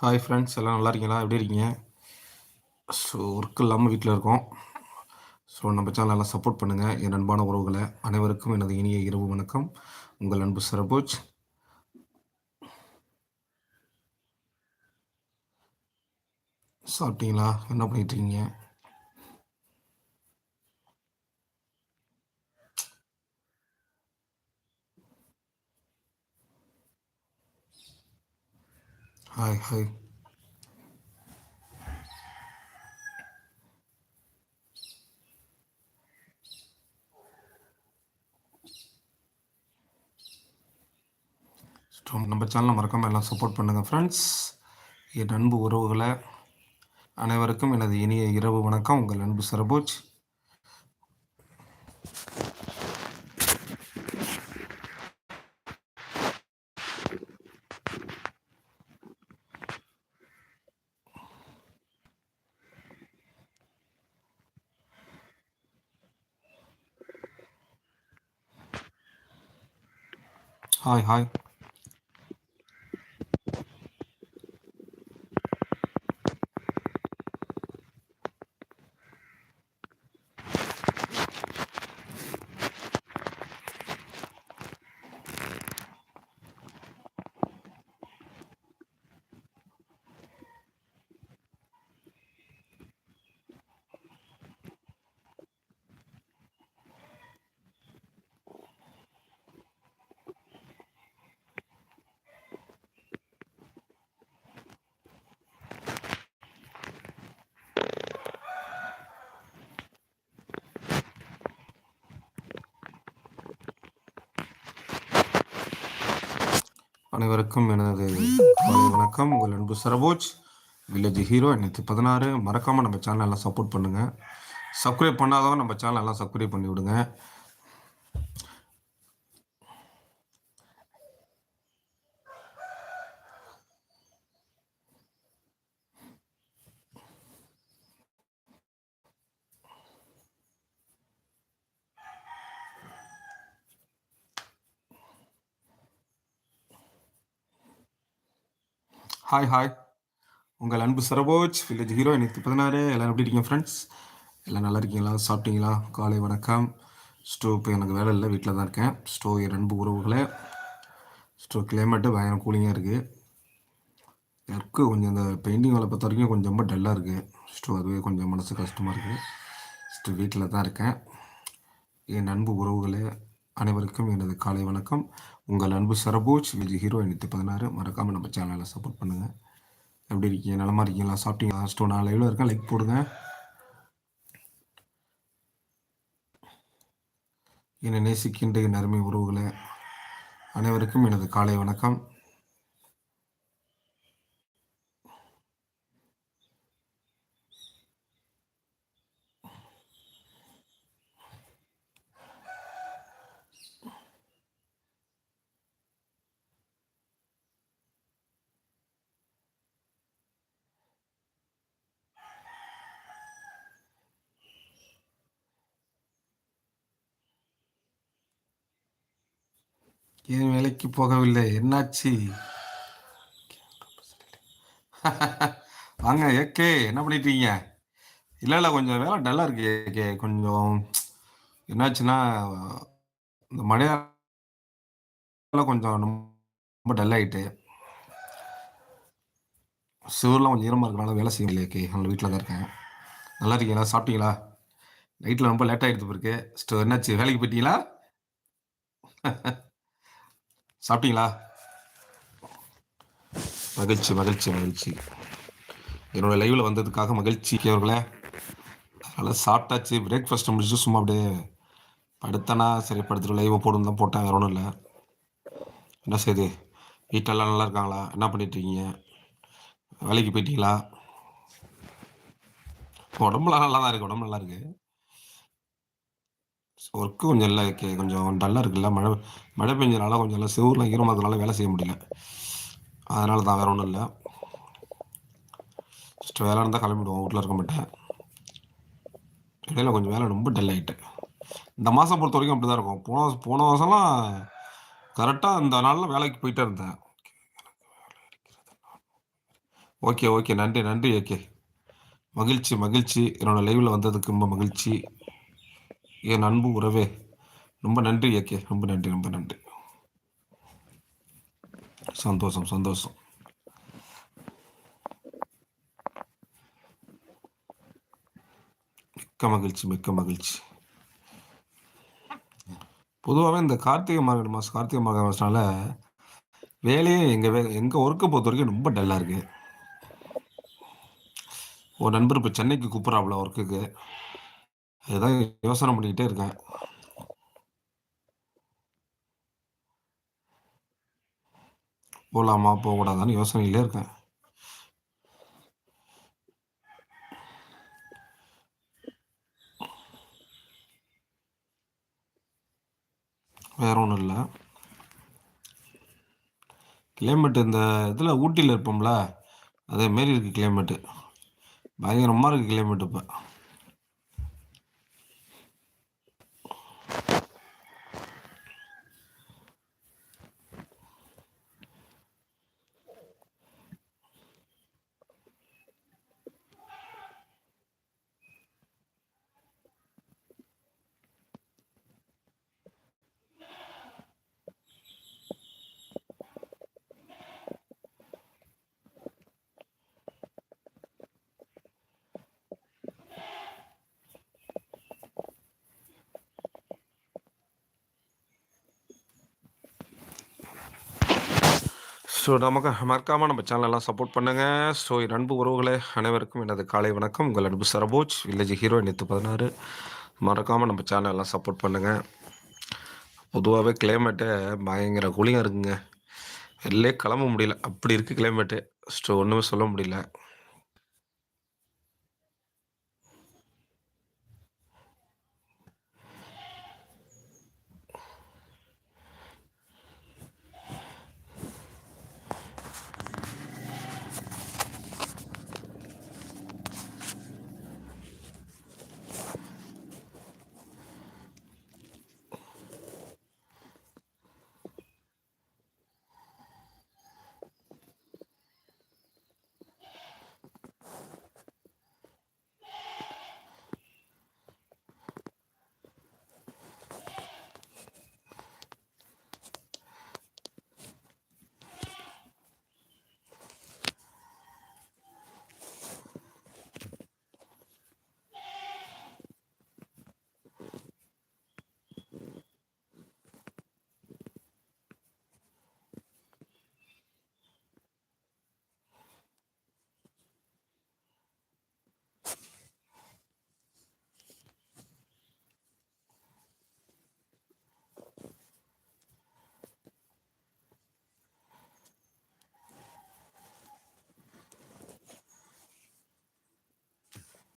Hi friends எல்லாம் நல்லா இருக்கீங்களா? எப்படி இருக்கீங்க? ஸோ ஒர்க் இல்லாமல் வீட்டில் இருக்கோம். ஸோ நம்ம சேனல் எல்லாம் சப்போர்ட் பண்ணுங்கள் என் அன்பான உறவுகளை அனைவருக்கும் எனது இனிய இரவு வணக்கம். உங்கள் அன்பு சரபோஜ். சாப்பிட்டீங்களா? என்ன பண்ணிட்டு இருக்கீங்க? ஹாய் ஹாய் ஸோ நம்ம சேனலை மறக்காமல் எல்லாம் சப்போர்ட் பண்ணுங்கள் ஃப்ரெண்ட்ஸ் என் அன்பு உறவுகளை அனைவருக்கும் எனது இனிய இரவு வணக்கம். உங்கள் அன்பு சரபோஜ். ஹாய் ஹாய் அனைவருக்கும் எனது வணக்கம். உங்கள் அன்பு சரபோஜ் வில்லேஜ் ஹீரோ நேற்று பதினாறு. மறக்காமல் நம்ம சேனல் எல்லாம் சப்போர்ட் பண்ணுங்கள் சப்ஸ்கிரைப் பண்ணாதவங்க நம்ம சேனல் எல்லாம் சப்ஸ்கிரைப் பண்ணி விடுங்க ஹாய் ஹாய் உங்கள் அன்பு சரபோஜ் வில்லேஜ் ஹீரோ எனக்கு பதினாறு எல்லோரும் எப்படி இருக்கீங்க ஃப்ரெண்ட்ஸ் எல்லாம் நல்லா இருக்கீங்களா? சாப்பிட்டீங்களா? காலை வணக்கம். ஸ்டோ இப்போ எனக்கு வேலை இல்லை வீட்டில் தான் இருக்கேன். ஸ்டோ என் அன்பு உறவுகளே. ஸ்டோ கிளைமேட்டு பயங்கர கூலிங்காக இருக்குது எனக்கு கொஞ்சம் இந்த பெயிண்டிங் வேலை பொறுத்த வரைக்கும் கொஞ்சம் ரொம்ப டல்லாக இருக்குது ஸ்டோ அதுவே கொஞ்சம் மனசு கஷ்டமாக இருக்குது ஸ்டோ வீட்டில் தான் இருக்கேன். என் அன்பு உறவுகளே அனைவருக்கும் எனது காலை வணக்கம். உங்கள் அன்பு சரபோஜ் விஜய் ஹீரோ ஐநூற்றி பதினாறு. மறக்காமல் நம்ம சேனலை சப்போர்ட் பண்ணுங்கள் எப்படி இருக்கீங்க? நலமா இருக்கீங்களா? சாப்பிட்டீங்களா? ஸ்டோ நான் லைவில் இருக்கேன். லைக் போடுங்க. என்னை நேசிக்கின்ற என் அருமை உறவுகளை அனைவருக்கும் எனது காலை வணக்கம். ஏன் வேலைக்கு போகவில்லை? என்னாச்சு? வாங்க ஏகே என்ன பண்ணிட்டீங்க? இல்லை இல்லை கொஞ்சம் வேலை டல்லாக இருக்கு ஏகே. கொஞ்சம் என்னாச்சுன்னா இந்த மழையால கொஞ்சம் ரொம்ப டல் ஆகிட்டு சிவர்லாம் கொஞ்சம் ஈரமாக இருக்கனால வேலை செய்ய முடியல ஏகே. நம்ம வீட்டில் தான் இருக்கேன். நல்லா இருக்கீங்களா? சாப்பிட்டீங்களா? நைட்டில் ரொம்ப லேட் ஆகிடுது பிறகு ஸ்டோ என்னாச்சு? வேலைக்கு போயிட்டீங்களா? சாப்பிட்டீங்களா? மகிழ்ச்சி மகிழ்ச்சி மகிழ்ச்சி. என்னோட லைவில் வந்ததுக்காக மகிழ்ச்சி. அவர்களே அதனால் சாப்பிட்டாச்சு. பிரேக்ஃபாஸ்ட் முடிச்சு சும்மா அப்படியே படுத்தனா சரி படுத்துட்டு லைவை போடும் தான் போட்டேன். வேற ஒன்றும் இல்லை. என்ன செய்யுது வீட்டெல்லாம் நல்லா இருக்காங்களா? என்ன பண்ணிட்டு இருக்கீங்க? வேலைக்கு போயிட்டீங்களா? உடம்புலாம் நல்லா தான் இருக்குது உடம்பு நல்லா இருக்குது ஒர்க்கு கொஞ்சம் இல்லை கே கொஞ்சம் டல்லாக இருக்குல்ல. மழை மழை பெஞ்சனால கொஞ்சம் இல்லை சிவூரில் ஈரமாதனால வேலை செய்ய முடியல. அதனால தான் வேறு ஒன்றும் இல்லை. ஃபஸ்ட்டு வேலை இருந்தால் கிளம்பிடுவோம் வீட்டில் இருக்க மாட்டேன். இடையில கொஞ்சம் வேலை ரொம்ப டல் ஆகிட்டு இந்த மாதம் பொறுத்த வரைக்கும் அப்படி தான் இருக்கும். போன போன மாதம்லாம் கரெக்டாக இந்த நாளில் வேலைக்கு போயிட்டே இருந்தேன். ஓகே ஓகே நன்றி நன்றி ஓகே மகிழ்ச்சி மகிழ்ச்சி. என்னோட லைவில் வந்ததுக்கு ரொம்ப மகிழ்ச்சி. என் அன்பு உறவே. ரொம்ப நன்றி ஏகே. ரொம்ப நன்றி ரொம்ப நன்றி. சந்தோஷம் சந்தோஷம். மிக்க மகிழ்ச்சி மிக்க மகிழ்ச்சி. பொதுவாகவே இந்த கார்த்திகை மார்கழி மாதம் கார்த்திகை மார்கழி மாதனால வேலையே எங்கள் வே எங்கள் ஒர்க்கை பொறுத்த வரைக்கும் ரொம்ப டல்லாக இருக்குது ஒரு நண்பர் இப்போ சென்னைக்கு கூப்பிட்றாப்புல ஒர்க்குக்கு அதுதான் யோசனை பண்ணிக்கிட்டே இருக்கேன். போகலாமா போகக்கூடாதான்னு யோசனையிலே இருக்கேன். வேற ஒன்றும் இல்லை. கிளைமேட் இந்த இதில் ஊட்டியில் இருப்போம்ல அதே மாரி இருக்குது கிளைமேட்டு பயங்கரமாக இருக்குது கிளைமேட் இப்போ. ஸோ நமக்கு மறக்காமல் நம்ம சேனலெல்லாம் சப்போர்ட் பண்ணுங்கள் ஸோ என் அன்பு உறவுகளை அனைவருக்கும் எனது காலை வணக்கம். உங்கள் அன்பு சரபோஜ் வில்லேஜ் ஹீரோ நேற்று பதினாறு. மறக்காமல் நம்ம சேனலெல்லாம் சப்போர்ட் பண்ணுங்கள் பொதுவாகவே கிளைமேட்டு பயங்கர கூலிங்காக இருக்குங்க. வெளிலே கிளம்ப முடியல. அப்படி இருக்குது கிளைமேட்டு ஸோ ஒன்றுமே சொல்ல முடியல.